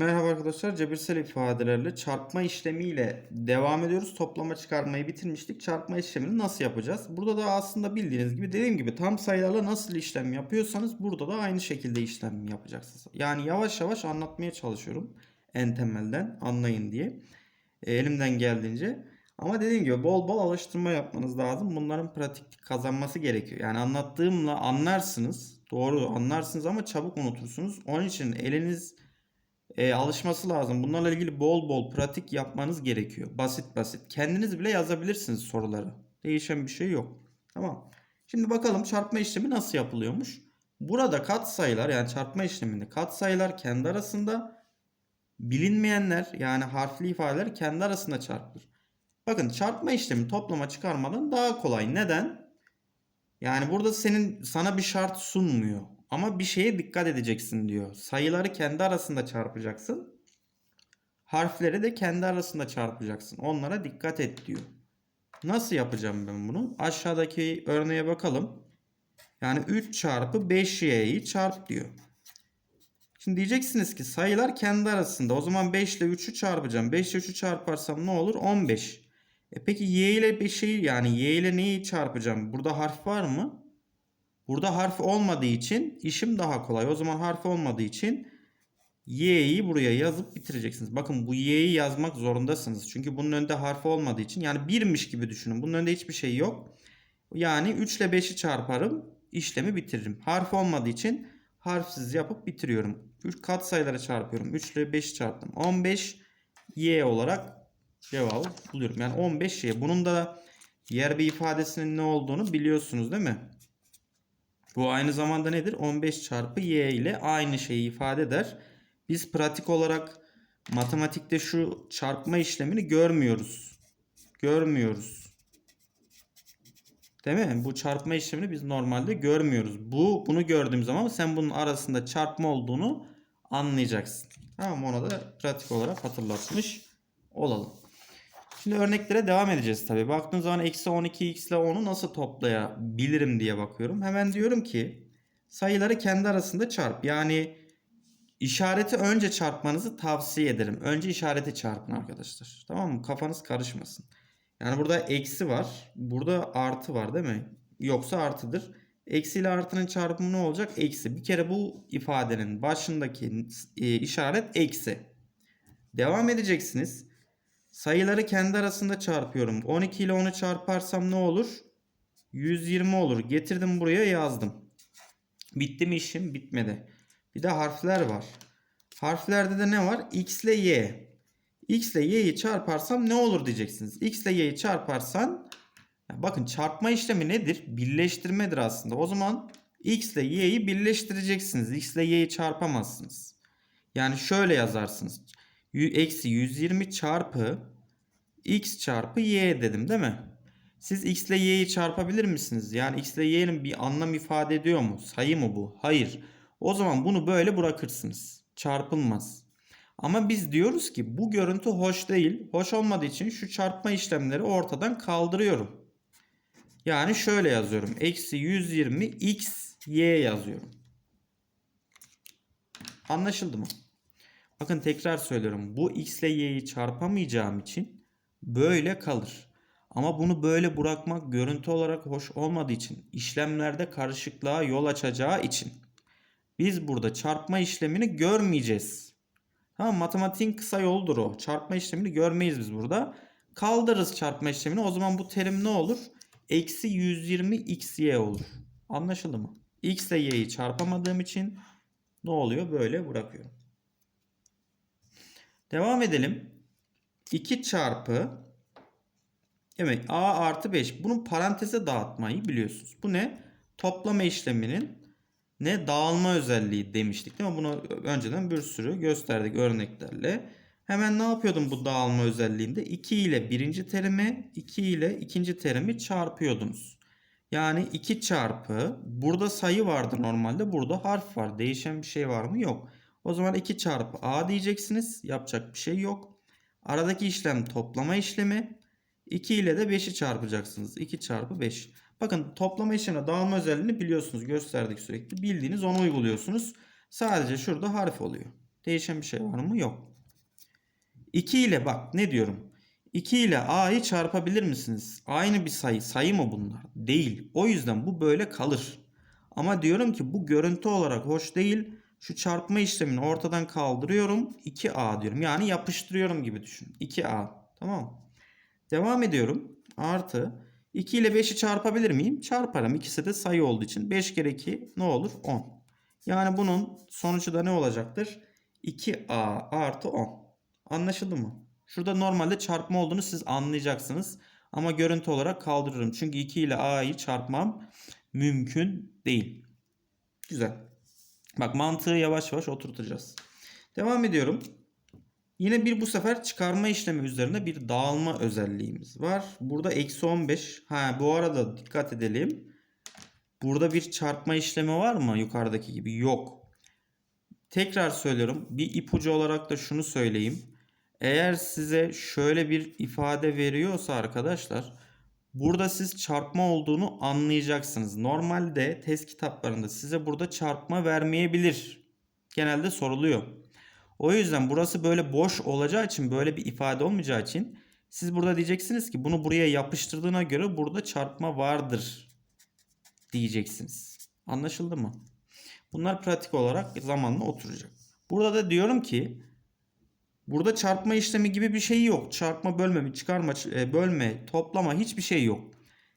Merhaba arkadaşlar. Cebirsel ifadelerle çarpma işlemiyle devam ediyoruz. Toplama çıkarmayı bitirmiştik. Çarpma işlemini nasıl yapacağız? Burada da aslında bildiğiniz gibi dediğim gibi tam sayılarla nasıl işlem yapıyorsanız burada da aynı şekilde işlem yapacaksınız. Yani yavaş yavaş anlatmaya çalışıyorum. En temelden anlayın diye. E, elimden geldiğince. Ama dediğim gibi bol bol alıştırma yapmanız lazım. Bunların pratik kazanması gerekiyor. Yani anlattığımla anlarsınız. Doğru anlarsınız ama çabuk unutursunuz. Onun için eliniz e, alışması lazım. Bunlarla ilgili bol bol pratik yapmanız gerekiyor. Basit basit. Kendiniz bile yazabilirsiniz soruları. Değişen bir şey yok. Tamam. Şimdi bakalım çarpma işlemi nasıl yapılıyormuş. Burada katsayılar yani çarpma işleminde katsayılar kendi arasında bilinmeyenler yani harfli ifadeler kendi arasında çarpılır. Bakın çarpma işlemi toplama çıkarmadan daha kolay. Neden? Yani burada senin sana bir şart sunmuyor. Ama bir şeye dikkat edeceksin diyor. Sayıları kendi arasında çarpacaksın. Harfleri de kendi arasında çarpacaksın. Onlara dikkat et diyor. Nasıl yapacağım ben bunu? Aşağıdaki örneğe bakalım. Yani 3 çarpı 5y'yi çarp diyor. Şimdi diyeceksiniz ki sayılar kendi arasında. O zaman 5 ile 3'ü çarpacağım. 5 ile 3'ü çarparsam ne olur? 15. E peki y ile bir şeyi yani y ile neyi çarpacağım? Burada harf var mı? Burada harf olmadığı için işim daha kolay. O zaman harf olmadığı için y'yi buraya yazıp bitireceksiniz. Bakın bu y'yi yazmak zorundasınız. Çünkü bunun önünde harf olmadığı için yani birmiş gibi düşünün. Bunun önünde hiçbir şey yok. Yani 3 ile 5'i çarparım. işlemi bitiririm. Harf olmadığı için harfsiz yapıp bitiriyorum. 3 kat sayıları çarpıyorum. 3 ile 5'i çarptım. 15 y olarak cevabı buluyorum. Yani 15 y. Bunun da yer bir ifadesinin ne olduğunu biliyorsunuz değil mi? Bu aynı zamanda nedir? 15 çarpı y ile aynı şeyi ifade eder. Biz pratik olarak matematikte şu çarpma işlemini görmüyoruz. Görmüyoruz. Değil mi? Bu çarpma işlemini biz normalde görmüyoruz. Bu bunu gördüğüm zaman sen bunun arasında çarpma olduğunu anlayacaksın. Tamam ona da pratik olarak hatırlatmış olalım. Şimdi örneklere devam edeceğiz tabi. Baktığım zaman eksi 12x ile 10'u nasıl toplayabilirim diye bakıyorum. Hemen diyorum ki sayıları kendi arasında çarp. Yani işareti önce çarpmanızı tavsiye ederim. Önce işareti çarpın arkadaşlar. Tamam mı? Kafanız karışmasın. Yani burada eksi var. Burada artı var değil mi? Yoksa artıdır. Eksi ile artının çarpımı ne olacak? Eksi. Bir kere bu ifadenin başındaki e, işaret eksi. Devam edeceksiniz. Sayıları kendi arasında çarpıyorum. 12 ile 10'u çarparsam ne olur? 120 olur. Getirdim buraya yazdım. Bitti mi işim? Bitmedi. Bir de harfler var. Harflerde de ne var? X ile Y. X ile Y'yi çarparsam ne olur diyeceksiniz. X ile Y'yi çarparsan bakın çarpma işlemi nedir? Birleştirmedir aslında. O zaman X ile Y'yi birleştireceksiniz. X ile Y'yi çarpamazsınız. Yani şöyle yazarsınız. Eksi 120 çarpı x çarpı y dedim değil mi? Siz x ile y'yi çarpabilir misiniz? Yani x ile y'nin bir anlam ifade ediyor mu? Sayı mı bu? Hayır. O zaman bunu böyle bırakırsınız. Çarpılmaz. Ama biz diyoruz ki bu görüntü hoş değil. Hoş olmadığı için şu çarpma işlemleri ortadan kaldırıyorum. Yani şöyle yazıyorum. Eksi 120 x y yazıyorum. Anlaşıldı mı? Bakın tekrar söylüyorum. Bu x ile y'yi çarpamayacağım için böyle kalır. Ama bunu böyle bırakmak görüntü olarak hoş olmadığı için işlemlerde karışıklığa yol açacağı için biz burada çarpma işlemini görmeyeceğiz. Tamam matematiğin kısa yoludur o. Çarpma işlemini görmeyiz biz burada. Kaldırırız çarpma işlemini. O zaman bu terim ne olur? Eksi 120 xy olur. Anlaşıldı mı? x ile y'yi çarpamadığım için ne oluyor? Böyle bırakıyorum. Devam edelim. 2 çarpı evet a artı 5. Bunun paranteze dağıtmayı biliyorsunuz. Bu ne? Toplama işleminin ne? Dağılma özelliği demiştik değil mi? Bunu önceden bir sürü gösterdik örneklerle. Hemen ne yapıyordum bu dağılma özelliğinde? 2 ile birinci terimi 2 ile ikinci terimi çarpıyordunuz. Yani 2 çarpı burada sayı vardı normalde burada harf var. Değişen bir şey var mı? Yok. O zaman 2 çarpı a diyeceksiniz. Yapacak bir şey yok. Aradaki işlem toplama işlemi. 2 ile de 5'i çarpacaksınız. 2 çarpı 5. Bakın toplama işlemine dağılma özelliğini biliyorsunuz. Gösterdik sürekli. Bildiğiniz onu uyguluyorsunuz. Sadece şurada harf oluyor. Değişen bir şey var mı? Yok. 2 ile bak ne diyorum. 2 ile a'yı çarpabilir misiniz? Aynı bir sayı. Sayı mı bunlar? Değil. O yüzden bu böyle kalır. Ama diyorum ki bu görüntü olarak hoş değil. Şu çarpma işlemini ortadan kaldırıyorum. 2a diyorum. Yani yapıştırıyorum gibi düşün. 2a. Tamam? Devam ediyorum. Artı 2 ile 5'i çarpabilir miyim? Çarparım. İkisi de sayı olduğu için. 5 kere 2 ne olur? 10. Yani bunun sonucu da ne olacaktır? 2a artı 10. Anlaşıldı mı? Şurada normalde çarpma olduğunu siz anlayacaksınız. Ama görüntü olarak kaldırırım. Çünkü 2 ile a'yı çarpmam mümkün değil. Güzel. Bak mantığı yavaş yavaş oturtacağız. Devam ediyorum. Yine bir bu sefer çıkarma işlemi üzerine bir dağılma özelliğimiz var. Burada eksi 15. Ha bu arada dikkat edelim. Burada bir çarpma işlemi var mı yukarıdaki gibi? Yok. Tekrar söylüyorum. Bir ipucu olarak da şunu söyleyeyim. Eğer size şöyle bir ifade veriyorsa arkadaşlar burada siz çarpma olduğunu anlayacaksınız. Normalde test kitaplarında size burada çarpma vermeyebilir. Genelde soruluyor. O yüzden burası böyle boş olacağı için böyle bir ifade olmayacağı için siz burada diyeceksiniz ki bunu buraya yapıştırdığına göre burada çarpma vardır diyeceksiniz. Anlaşıldı mı? Bunlar pratik olarak zamanla oturacak. Burada da diyorum ki burada çarpma işlemi gibi bir şey yok. Çarpma, bölme, çıkarma, e, bölme, toplama hiçbir şey yok.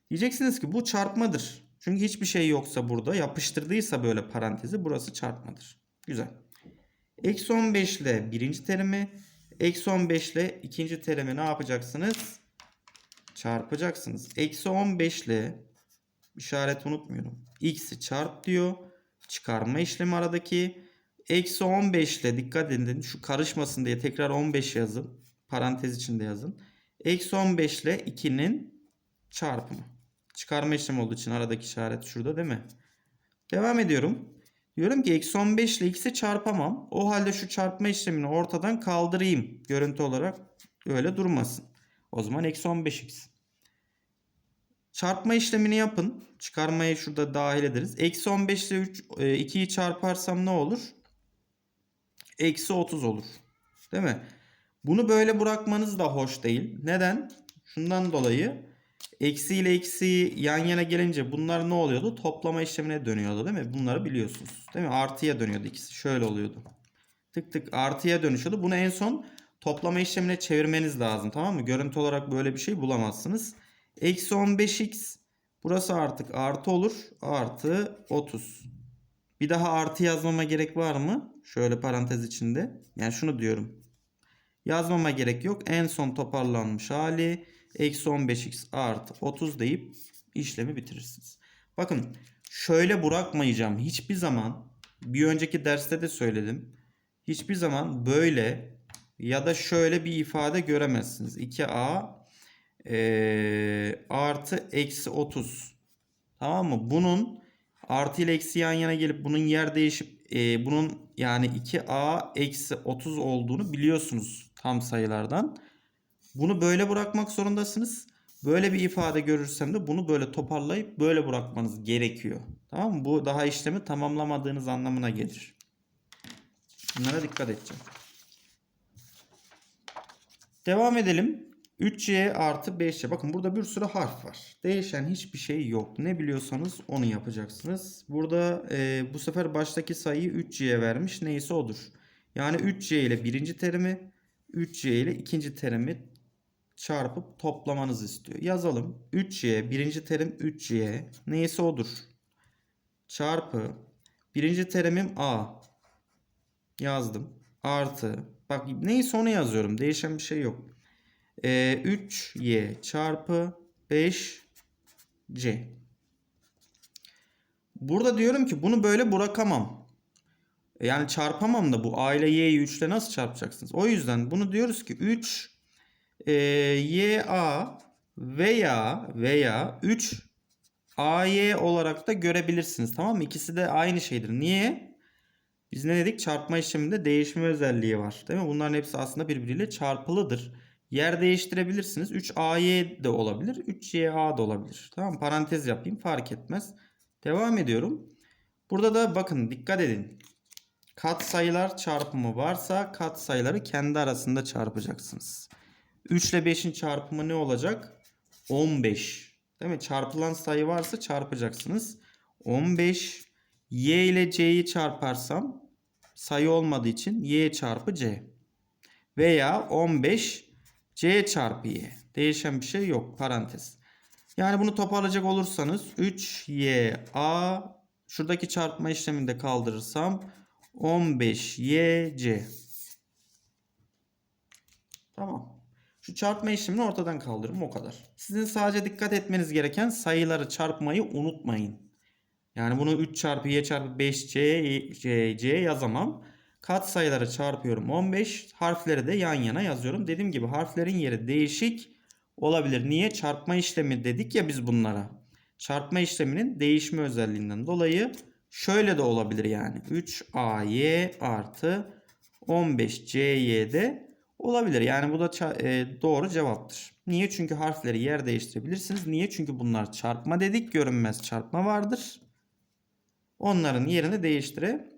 Diyeceksiniz ki bu çarpmadır. Çünkü hiçbir şey yoksa burada yapıştırdıysa böyle parantezi burası çarpmadır. Güzel. Eksi 15 ile birinci terimi, eksi 15 ile ikinci terimi ne yapacaksınız? Çarpacaksınız. Eksi 15 ile işaret unutmuyorum. X'i çarp diyor. Çıkarma işlemi aradaki. Eksi 15 ile dikkat edin şu karışmasın diye tekrar 15 yazın. Parantez içinde yazın. Eksi 15 ile 2'nin çarpımı. Çıkarma işlemi olduğu için aradaki işaret şurada değil mi? Devam ediyorum. Diyorum ki eksi 15 ile x'i çarpamam. O halde şu çarpma işlemini ortadan kaldırayım. Görüntü olarak öyle durmasın. O zaman eksi 15x. Çarpma işlemini yapın. Çıkarmayı şurada dahil ederiz. Eksi 15 ile 3, 2'yi çarparsam ne olur? Eksi 30 olur. Değil mi? Bunu böyle bırakmanız da hoş değil. Neden? Şundan dolayı eksi ile eksi yan yana gelince bunlar ne oluyordu? Toplama işlemine dönüyordu değil mi? Bunları biliyorsunuz. Değil mi? Artıya dönüyordu ikisi. Şöyle oluyordu. Tık tık artıya dönüşüyordu. Bunu en son toplama işlemine çevirmeniz lazım. Tamam mı? Görüntü olarak böyle bir şey bulamazsınız. Eksi 15x. Burası artık artı olur. Artı 30. Bir daha artı yazmama gerek var mı? Şöyle parantez içinde. Yani şunu diyorum. Yazmama gerek yok. En son toparlanmış hali. Eksi 15x artı 30 deyip işlemi bitirirsiniz. Bakın şöyle bırakmayacağım. Hiçbir zaman bir önceki derste de söyledim. Hiçbir zaman böyle ya da şöyle bir ifade göremezsiniz. 2a e, artı eksi 30. Tamam mı? Bunun artı ile eksi yan yana gelip bunun yer değişip e, bunun yani 2a eksi 30 olduğunu biliyorsunuz tam sayılardan. Bunu böyle bırakmak zorundasınız. Böyle bir ifade görürsem de bunu böyle toparlayıp böyle bırakmanız gerekiyor. Tamam mı? Bu daha işlemi tamamlamadığınız anlamına gelir. Bunlara dikkat edeceğim. Devam edelim. 3y artı 5y. Bakın burada bir sürü harf var. Değişen hiçbir şey yok. Ne biliyorsanız onu yapacaksınız. Burada e, bu sefer baştaki sayıyı 3y vermiş. Neyse odur. Yani 3y ile birinci terimi 3y ile ikinci terimi çarpıp toplamanızı istiyor. Yazalım. 3y birinci terim 3y neyse odur. Çarpı birinci terimim a. Yazdım. Artı bak neyse onu yazıyorum. Değişen bir şey yok. Ee, 3y çarpı 5c. Burada diyorum ki bunu böyle bırakamam. Yani çarpamam da bu a ile y'yi 3 ile nasıl çarpacaksınız? O yüzden bunu diyoruz ki 3 e, YA veya veya 3 AY olarak da görebilirsiniz. Tamam mı? İkisi de aynı şeydir. Niye? Biz ne dedik? Çarpma işleminde değişme özelliği var. Değil mi? Bunların hepsi aslında birbiriyle çarpılıdır. Yer değiştirebilirsiniz. 3AY de olabilir. 3YA da olabilir. Tamam Parantez yapayım. Fark etmez. Devam ediyorum. Burada da bakın dikkat edin. Katsayılar çarpımı varsa katsayıları kendi arasında çarpacaksınız. 3 ile 5'in çarpımı ne olacak? 15. Değil mi? Çarpılan sayı varsa çarpacaksınız. 15 y ile c'yi çarparsam sayı olmadığı için y çarpı c. Veya 15 c çarpı y. Değişen bir şey yok. Parantez. Yani bunu toparlayacak olursanız 3y a şuradaki çarpma işleminde kaldırırsam 15y c. Tamam. Şu çarpma işlemini ortadan kaldırırım o kadar. Sizin sadece dikkat etmeniz gereken sayıları çarpmayı unutmayın. Yani bunu 3 çarpı y çarpı 5c c, c yazamam. Kat sayıları çarpıyorum 15. Harfleri de yan yana yazıyorum. Dediğim gibi harflerin yeri değişik olabilir. Niye? Çarpma işlemi dedik ya biz bunlara. Çarpma işleminin değişme özelliğinden dolayı şöyle de olabilir yani. 3ay artı 15cy de olabilir. Yani bu da e, doğru cevaptır. Niye? Çünkü harfleri yer değiştirebilirsiniz. Niye? Çünkü bunlar çarpma dedik. Görünmez çarpma vardır. Onların yerini değiştirebilirsiniz.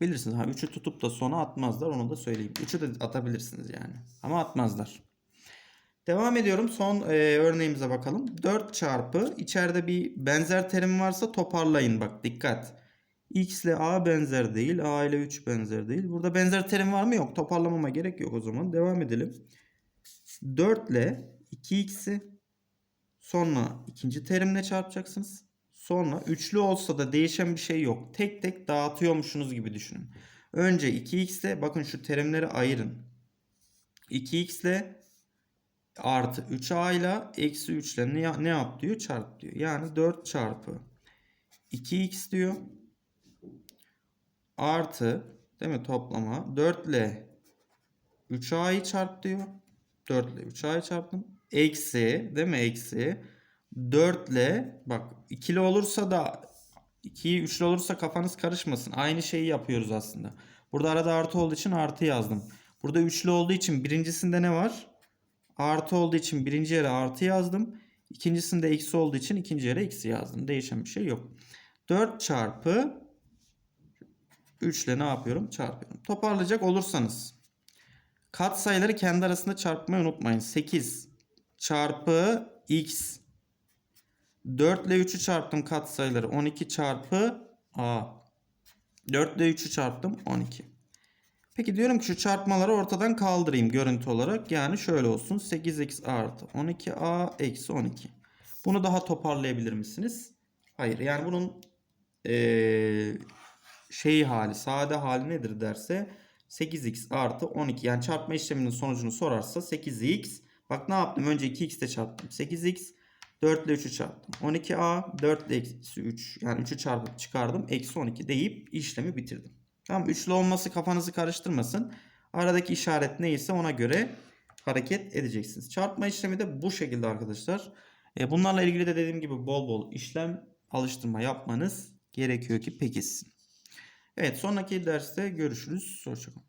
Ha 3'ü tutup da sona atmazlar. Onu da söyleyeyim. 3'ü de atabilirsiniz yani. Ama atmazlar. Devam ediyorum. Son e, örneğimize bakalım. 4 çarpı içeride bir benzer terim varsa toparlayın bak dikkat. X ile A benzer değil. A ile 3 benzer değil. Burada benzer terim var mı? Yok. Toparlamama gerek yok o zaman. Devam edelim. 4 ile 2x'i sonra ikinci terimle çarpacaksınız. Sonra üçlü olsa da değişen bir şey yok. Tek tek dağıtıyormuşsunuz gibi düşünün. Önce 2x ile bakın şu terimleri ayırın. 2x ile artı 3a ile eksi 3 ile ne, ne yap diyor? Çarp diyor. Yani 4 çarpı 2x diyor. Artı değil mi toplama 4 ile 3a'yı çarp diyor. 4 ile 3a'yı çarptım. Eksi değil mi? Eksi 4 ile bak ikili olursa da 2'yi 3'lü olursa kafanız karışmasın. Aynı şeyi yapıyoruz aslında. Burada arada artı olduğu için artı yazdım. Burada üçlü olduğu için birincisinde ne var? Artı olduğu için birinci yere artı yazdım. İkincisinde eksi olduğu için ikinci yere eksi yazdım. Değişen bir şey yok. 4 çarpı 3 ile ne yapıyorum? Çarpıyorum. Toparlayacak olursanız kat sayıları kendi arasında çarpmayı unutmayın. 8 çarpı x 4 ile 3'ü çarptım kat sayıları 12 çarpı a 4 ile 3'ü çarptım 12. Peki diyorum ki şu çarpmaları ortadan kaldırayım görüntü olarak. Yani şöyle olsun 8x artı 12a eksi 12. Bunu daha toparlayabilir misiniz? Hayır yani bunun ee, şeyi hali sade hali nedir derse 8x artı 12 yani çarpma işleminin sonucunu sorarsa 8x bak ne yaptım önce 2x ile çarptım 8x 4 ile 3'ü çarptım 12a 4 ile eksi 3 yani 3'ü çarpıp çıkardım eksi 12 deyip işlemi bitirdim. Tamam üçlü olması kafanızı karıştırmasın. Aradaki işaret neyse ona göre hareket edeceksiniz. Çarpma işlemi de bu şekilde arkadaşlar. E, bunlarla ilgili de dediğim gibi bol bol işlem alıştırma yapmanız gerekiyor ki pekişsin. Evet sonraki derste görüşürüz. Hoşçakalın.